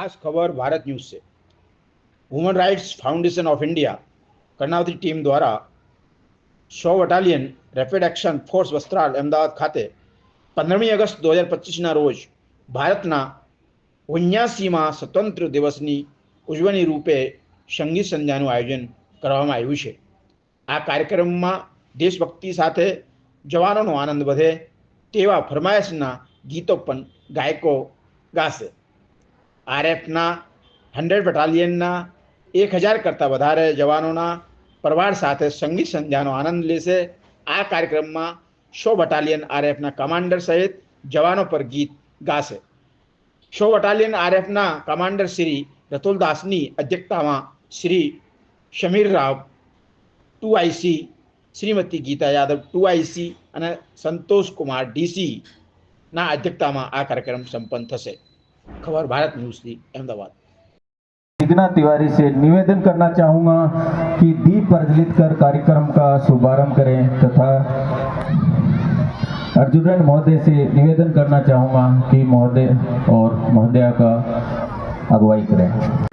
ખાસ ખબર ભારત ન્યૂઝ છે human rights foundation of India Karnavati team દ્વારા સો battalion rapid action force Vastral Ahmedabad ખાતે પંદરમી ઓગસ્ટ દો હજાર પચીસના રોજ ભારતના ઓન્યાસીમાં સ્વતંત્ર દિવસની ઉજવણી રૂપે સંગીત સંધ્યાનું આયોજન કરવામાં આવ્યું છે આ કાર્યક્રમમાં દેશભક્તિ સાથે જવાનોનો આનંદ વધે તેવા ફરમાયશના ગીતો પણ ગાયકો ગાશે आरएफ ना 100 बटालियन ना 1000 કરતા વધારે जवानोंना परिवार साते संगी संदयानो आनंद लेसे આ કાર્યક્રમમાં 100 बटालियन आरएफ ના કમાન્ડર સહિત जवानों પર ગીત ગાસે 100 बटालियन आरएफ ના કમાન્ડર શ્રી રતુલ দাসની અધ્યક્તામાં શ્રી શમીર રાવ 2आईसी શ્રીમતી ગીતા યાદવ 2आईसी અને સંતોષ કુમાર ડીસી ના અધ્યક્તામાં આ કાર્યક્રમ સંપન્ન થસે खबर भारत न्यूज थी अहमदाबाद मेघना तिवारी से निवेदन करना चाहूंगा कि दीप प्रज्वलित कर कार्यक्रम का शुभारंभ करें तथा अर्जुन महोदय से निवेदन करना चाहूँगा कि महोदय और महोदया का अगुवाई करें